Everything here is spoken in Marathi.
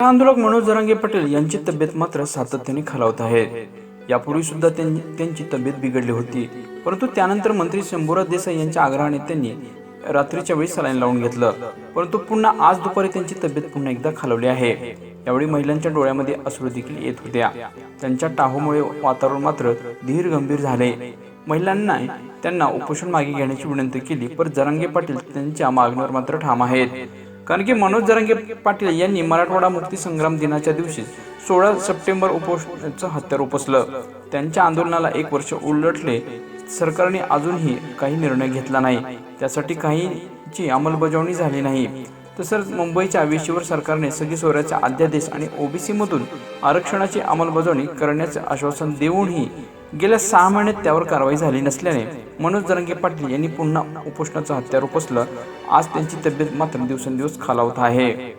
आंदोलक मनोज जरांगे पटेल यांची तब्येत मात्र सातत्याने खालावत आहे. यापूर्वी सुद्धा त्यांची तब्येत बिघडली होती. परंतु त्यानंतर मंत्री शंभूराज देसाई यांच्या आग्रहाने त्यांनी रात्रीच्या वेळी सलाईन लावून घेतलं. परंतु पुन्हा आज दुपारी त्यांची तब्येत पुन्हा एकदा खालवली आहे. यावेळी महिलांच्या डोळ्यामध्ये अश्रू देखील येत होत्या. त्यांच्या टाहूमुळे वातावरण मात्र धीर गंभीर झाले. महिलांना त्यांना उपोषण मागे घेण्याची विनंती केली पर जरांगे पाटील त्यांच्या मागणीवर मात्र ठाम आहेत. कारण की मनोज जरांगे पाटील यांनी मराठवाडा मुक्ती संग्राम दिनाच्या दिवशी सोळा सप्टेंबर उपोषणाचं हत्यार उपसलं. त्यांच्या आंदोलनाला एक वर्ष उलटले. सरकारने अजूनही काही निर्णय घेतला नाही. त्यासाठी काहीची अंमलबजावणी झाली नाही. तसंच मुंबईच्या वेशीवर सरकारने सगळी सोऱ्याचा अध्यादेश आणि ओबीसी मधून आरक्षणाची अंमलबजावणी करण्याचे आश्वासन देऊनही गेल्या सहा महिन्यात त्यावर कारवाई झाली नसल्याने मनोज जरंगे पाटील यांनी पुन्हा उपोषणाचं हत्यार उपसलं आज त्यांची तब्येत मात्र दिवसेंदिवस खालावत आहे.